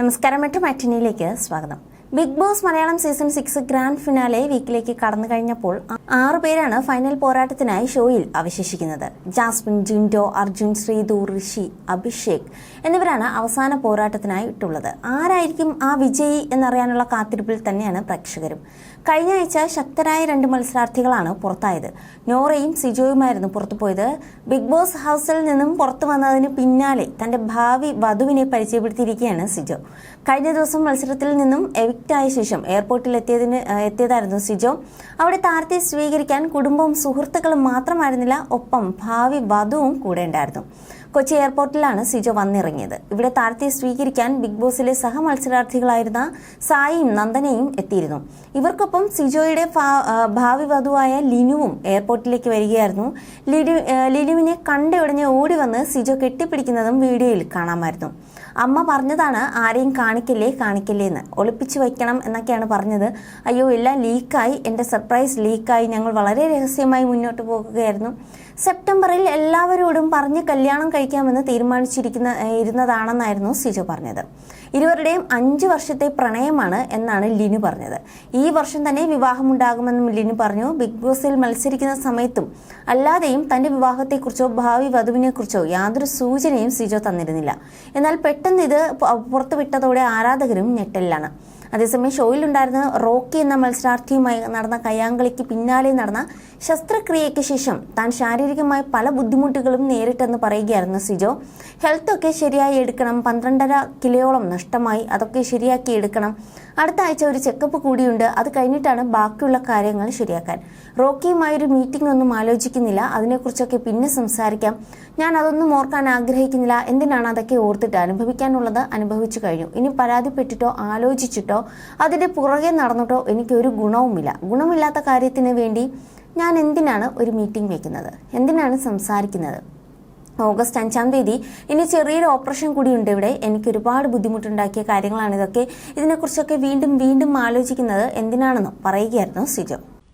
നമസ്കാരം മറ്റു മാറ്റിനിയിലേക്ക് സ്വാഗതം. Bigg Boss Malayalam season six grand finale വീക്കിലേക്ക് കടന്നു കഴിഞ്ഞപ്പോൾ ആറു പേരാണ് ഫൈനൽ പോരാട്ടത്തിനായി ഷോയിൽ അവശേഷിക്കുന്നത്. ജാസ്മിൻ ജിൻഡോ അർജുൻ ശ്രീതു ഋഷി അഭിഷേക് എന്നിവരാണ് അവസാന പോരാട്ടത്തിനായി ഇട്ടുള്ളത്. ആരായിരിക്കും ആ വിജയി എന്നറിയാനുള്ള കാത്തിരിപ്പിൽ തന്നെയാണ് പ്രേക്ഷകരും. കഴിഞ്ഞ ആഴ്ച ശക്തരായ രണ്ട് മത്സരാർത്ഥികളാണ് പുറത്തായത്. നോറയും സിജോയുമായിരുന്നു പുറത്തുപോയത്. ബിഗ് ബോസ് ഹൗസിൽ നിന്നും പുറത്തു വന്നതിന് പിന്നാലെ തന്റെ ഭാവി വധുവിനെ പരിചയപ്പെടുത്തിയിരിക്കുകയാണ് സിജോ. കഴിഞ്ഞ ദിവസം മത്സരത്തിൽ നിന്നും എവിക്റ്റായ ശേഷം എയർപോർട്ടിൽ എത്തിയതിന് എത്തിയതായിരുന്നു സിജോ. അവിടെ താരത്തെ സ്വീകരിക്കാൻ കുടുംബവും സുഹൃത്തുക്കളും മാത്രമായിരുന്നില്ല. ഒപ്പം ഭാവി വധുവും കൂടെ ഉണ്ടായിരുന്നു. കൊച്ചി എയർപോർട്ടിലാണ് സിജോ വന്നിറങ്ങിയത്. ഇവിടെ താരത്തെ സ്വീകരിക്കാൻ ബിഗ് ബോസിലെ സഹ മത്സരാർത്ഥികളായിരുന്ന സായിയും നന്ദനയും എത്തിയിരുന്നു. ഇവർക്കൊപ്പം സിജോയുടെ ഭാവി വധുവായ ലിനുവും എയർപോർട്ടിലേക്ക് വരികയായിരുന്നു. ലിനു കണ്ട ലിനുവിനെ കണ്ടയുടനെ ഓടി വന്ന് സിജോ കെട്ടിപ്പിടിക്കുന്നതും വീഡിയോയിൽ കാണാമായിരുന്നു. അമ്മ പറഞ്ഞതാണ് ആരെയും കാണിക്കല്ലേ കാണിക്കല്ലേ എന്ന്. ഒളിപ്പിച്ചു വയ്ക്കണം എന്നൊക്കെയാണ് പറഞ്ഞത്. അയ്യോ എല്ലാം ലീക്കായി. എന്റെ സർപ്രൈസ് ലീക്കായി. ഞങ്ങൾ വളരെ രഹസ്യമായി മുന്നോട്ട് പോകുകയായിരുന്നു. സെപ്റ്റംബറിൽ എല്ലാവരോടും പറഞ്ഞ് കല്യാണം കഴിക്കാമെന്ന് തീരുമാനിച്ചിരിക്കുന്ന ഇരുന്നതാണെന്നായിരുന്നു സിജോ പറഞ്ഞത്. ഇരുവരുടെയും അഞ്ച് വർഷത്തെ പ്രണയമാണ് എന്നാണ് ലിനു പറഞ്ഞത്. ഈ വർഷം തന്നെ വിവാഹമുണ്ടാകുമെന്നും ലിനു പറഞ്ഞു. ബിഗ് ബോസിൽ മത്സരിക്കുന്ന സമയത്തും അല്ലാതെയും തന്റെ വിവാഹത്തെക്കുറിച്ചോ ഭാവി വധുവിനെക്കുറിച്ചോ യാതൊരു സൂചനയും സിജോ തന്നിരുന്നില്ല. എന്നാൽ പെട്ടെന്ന് ഇത് പുറത്തുവിട്ടതോടെ ആരാധകരും ഞെട്ടലിലാണ്. അതേസമയം ഷോയിലുണ്ടായിരുന്ന റോക്കി എന്ന മത്സരാർത്ഥിയുമായി നടന്ന കയ്യാങ്കളിക്ക് പിന്നാലെ നടന്ന ശസ്ത്രക്രിയയ്ക്ക് ശേഷം താൻ ശാരീരികമായി പല ബുദ്ധിമുട്ടുകളും നേരിട്ടെന്ന് പറയുകയായിരുന്നു സിജോ. ഹെൽത്ത് ഒക്കെ ശരിയായി എടുക്കണം പന്ത്രണ്ടര കിലോയോളം നഷ്ടമായി അതൊക്കെ ശരിയാക്കി എടുക്കണം. അടുത്ത ആഴ്ച ഒരു ചെക്കപ്പ് കൂടിയുണ്ട് അത് കഴിഞ്ഞിട്ടാണ് ബാക്കിയുള്ള കാര്യങ്ങൾ ശരിയാക്കാൻ. റോക്കിയുമായി ഒരു മീറ്റിംഗ് ഒന്നും ആലോചിക്കുന്നില്ല അതിനെക്കുറിച്ചൊക്കെ പിന്നെ സംസാരിക്കാം. ഞാൻ അതൊന്നും ഓർക്കാൻ ആഗ്രഹിക്കുന്നില്ല എന്തിനാണ് അതൊക്കെ ഓർത്തിട്ട് അനുഭവിക്കാനുള്ളത് അനുഭവിച്ചു കഴിഞ്ഞു. ഇനി പരാതിപ്പെട്ടിട്ടോ ആലോചിച്ചിട്ടോ അതിന്റെ പുറകെ നടന്നിട്ടോ എനിക്കൊരു ഗുണവുമില്ല. ഗുണമില്ലാത്ത കാര്യത്തിന് വേണ്ടി ഞാൻ എന്തിനാണ് ഒരു മീറ്റിംഗ് വെക്കുന്നത്? എന്തിനാണ് സംസാരിക്കുന്നത്? ഓഗസ്റ്റ് അഞ്ചാം തീയതി ഇനി ചെറിയൊരു ഓപ്പറേഷൻ കൂടി ഉണ്ട് ഇവിടെ. എനിക്ക് ഒരുപാട് ബുദ്ധിമുട്ടുണ്ടാക്കിയ കാര്യങ്ങളാണ് ഇതൊക്കെ. ഇതിനെക്കുറിച്ചൊക്കെ വീണ്ടും വീണ്ടും ആലോചിക്കുന്നത് എന്തിനാണെന്ന് പറയുകയായിരുന്നു സിജോ.